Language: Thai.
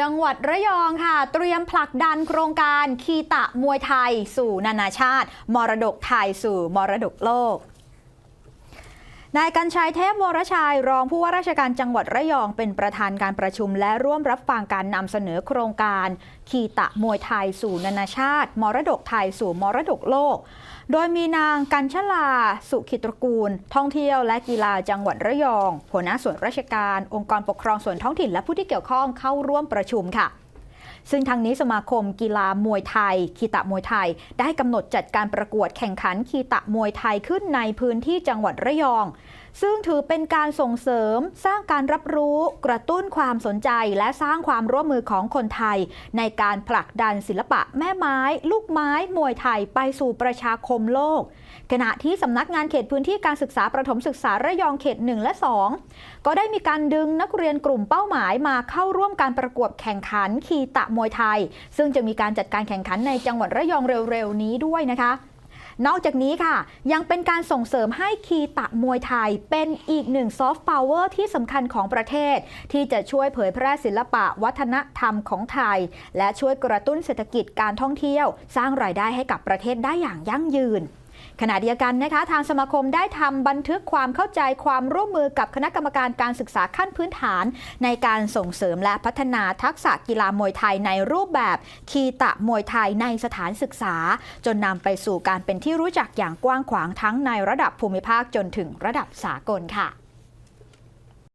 จังหวัดระยองค่ะ เตรียมผลักดันโครงการคีตะมวยไทย สู่นานาชาติ มรดกไทยสู่มรดกโลก นายกัญชัยเทพวรชัยรองผู้ว่าราชการจังหวัดระยองเป็นประธานการประชุม และร่วมรับฟังการนำเสนอโครงการคีตะมวยไทยสู่นานาชาติ มรดกไทยสู่มรดกโลก โดยมีนางกัญชลา สุขิตรกูล ท่องเที่ยวและกีฬาจังหวัดระยองหัวหน้าส่วนราชการ องค์กรปกครองส่วนท้องถิ่นและผู้ที่เกี่ยวข้องเข้าร่วมประชุมค่ะ ซึ่งทางนี้สมาคมกีฬามวยไทย คีตะมวยไทย ได้กำหนดจัดการประกวดแข่งขันคีตะมวยไทยขึ้นในพื้นที่จังหวัดระยอง ซึ่งถือเป็นการส่งเสริมสร้างการรับรู้กระตุ้นความสนใจและสร้างความร่วมมือของคนไทย ในการผลักดันศิลปะแม่ไม้ ลูกไม้ มวยไทยไปสู่ประชาคมโลก ขณะที่สำนักงานเขตพื้นที่การศึกษาประถมศึกษาระยองเขต 1 และ 2 ก็ได้มีการดึงนักเรียนกลุ่มเป้าหมายมาเข้าร่วมการประกวดแข่งขันคีตะมวยไทย ซึ่งจะมีการจัดการแข่งขันในจังหวัดระยองเร็วๆนี้ด้วยนะคะ นอกจากนี้ค่ะ ยังเป็นการส่งเสริมให้คีตะมวยไทย เป็นอีกหนึ่งซอฟต์พาวเวอร์ที่สำคัญของประเทศ ที่จะช่วยเผยแพร่ศิลปะวัฒนธรรมของไทย และช่วยกระตุ้นเศรษฐกิจการท่องเที่ยว สร้างรายได้ให้กับประเทศได้อย่างยั่งยืน ขณะเดียวกันนะคะทางสมาคมได้ทำบันทึกความเข้าใจความร่วมมือกับคณะกรรมการการศึกษาขั้นพื้นฐาน ในการส่งเสริมและพัฒนาทักษะกีฬามวยไทยในรูปแบบคีตะมวยไทยในสถานศึกษา จนนำไปสู่การเป็นที่รู้จักอย่างกว้างขวางทั้งในระดับภูมิภาคจนถึงระดับสากลค่ะ